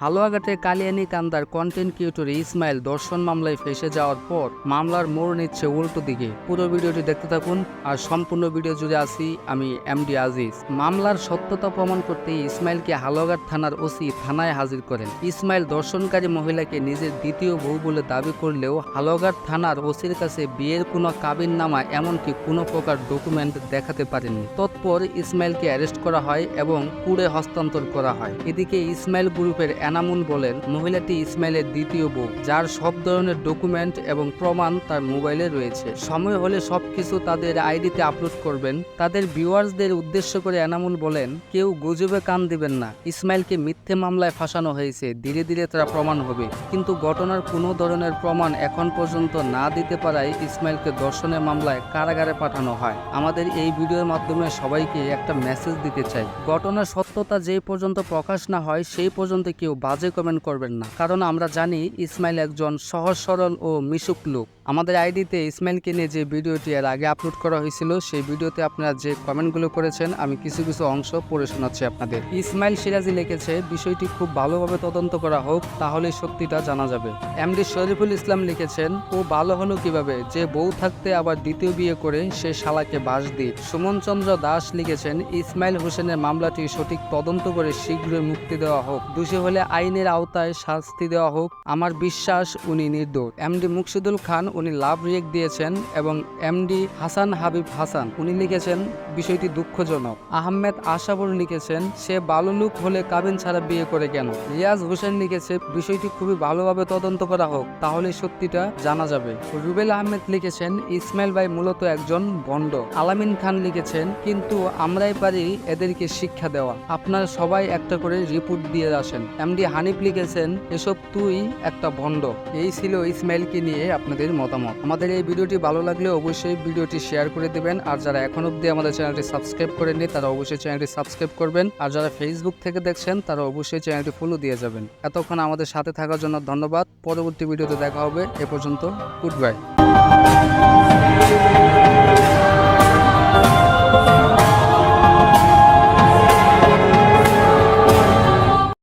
হালুয়াঘাটে কালিয়ানি কান্দার content creator Ismail দর্শন মামলায় ফেসে যাওয়ার পর মামলার মোড় নিচ্ছে উল্টো দিকে। পুরো ভিডিওটি দেখতে থাকুন আর সম্পূর্ণ ভিডিও জুড়ে আসি আমি এমডি আজিজ। মামলার সত্যতা প্রমাণ করতে ইসমাইলকে হালুয়াঘাট থানার ওসি থানায় হাজির করেন। ইসমাইল দর্শনকারী মহিলাকে নিজের দ্বিতীয় বউ বলে দাবি করলেও হালুয়াঘাট থানার ওসির কাছে বিয়ের কোনো কাবিন নামা এমনকি কোনো প্রকার ডকুমেন্ট দেখাতে পারেননি। তৎপর ইসমাইলকে অ্যারেস্ট করা হয় এবং পুড়ে হস্তান্তর করা হয়। এদিকে ইসমাইল গ্রুপের এনামুল বলেন, মহিলাটি ইসমাইলের দ্বিতীয় বউ, যার সব ধরনের ডকুমেন্ট এবং প্রমাণ তার মোবাইলে রয়েছে। সময় হলে সবকিছু তাদের আইডিতে আপলোড করবেন। তাদের ভিউয়ার্সদের উদ্দেশ্য করে এনামুল বলেন, কেউ গুজবে কান দিবেন না। ইসমাইলকে মিথ্যে মামলায় ফাঁসানো হয়েছে। ধীরে ধীরে তারা প্রমাণ হবে। কিন্তু ঘটনার কোনো ধরনের প্রমাণ এখন পর্যন্ত না দিতে পারায় ইসমাইলকে দর্শনের মামলায় কারাগারে পাঠানো হয়। আমাদের এই ভিডিওর মাধ্যমে সবাইকে একটা মেসেজ দিতে চাই। ঘটনার সত্যতা যে পর্যন্ত প্রকাশ না হয়, সেই পর্যন্ত কেউ বাজে কমেন্ট করবেন না। কারণ আমরা জানি ইসমাইল একজন সহজ, সরল ও মিশুক লোক। আমাদের আইডিতে ইসমাইলকে নিয়ে যে ভিডিওটি এর আগে আপলোড করা হয়েছিল, সেই ভিডিওতে আপনারা যে কমেন্টগুলো করেছেন, আমি কিছু কিছু অংশ পড়ে শোনাচ্ছি আপনাদের। ইসমাইল সিরাজি লিখেছে, বিষয়টি খুব ভালোভাবে তদন্ত করা হোক, তাহলে সত্যিটা জানা যাবে। এমডি শরীফুল ইসলাম লিখেছেন, ও ভালো হলো কীভাবে? যে বউ থাকতে আবার দ্বিতীয় বিয়ে করে, সে শালাকে বাস দি সুমন চন্দ্র দাস লিখেছেন, ইসমাইল হোসেনের মামলাটি সঠিক তদন্ত করে শীঘ্রই মুক্তি দেওয়া হোক। দোষী হলে আইনের আওতায় শাস্তি দেওয়া হোক, আমার বিশ্বাস উনি নির্দোষ। এমডি মুকসিদুল খান উনি লাভ রিয়েক্ট দিয়েছেন এবং এমডি হাসান হাবিব হাসান, উনি লিখেছেন বিষয়টি দুঃখজনক। আহমেদ আশাবুর লিখেছেন, সে বালুলুক হলে কাবিন ছাড়া বিয়ে করে কেন? রিয়াজ হোসেন লিখেছে, বিষয়টি খুবই ভালোভাবে তদন্ত করা হোক, তাহলে সত্যিটা জানা যাবে। রুবেল আহমেদ লিখেছেন, ইসমাইল ভাই মূলত একজন ভণ্ড আলামিন খান লিখেছেন, কিন্তু আমরাই পারি এদেরকে শিক্ষা দেওয়া। আপনারা সবাই একটা করে রিপোর্ট দিয়ে আসেন। এমডি হানিফ লিখেছেন, এসব তুই একটা ভণ্ড। এই ছিল ইসমাইলকে নিয়ে আপনাদের মতামত। আমাদের এই ভিডিওটি ভালো লাগলে অবশ্যই ভিডিওটি শেয়ার করে দেবেন। আর যারা এখন অব্দি আমাদের চ্যানেলটি সাবস্ক্রাইব করেননি, তারা অবশ্যই চ্যানেলটি সাবস্ক্রাইব করবেন। আর যারা ফেসবুক থেকে দেখছেন, তারা অবশ্যই চ্যানেলটি ফলো দিয়ে যাবেন। এতক্ষণ আমাদের সাথে থাকার জন্য ধন্যবাদ। পরবর্তী ভিডিওতে দেখা হবে। এ পর্যন্ত গুড বাই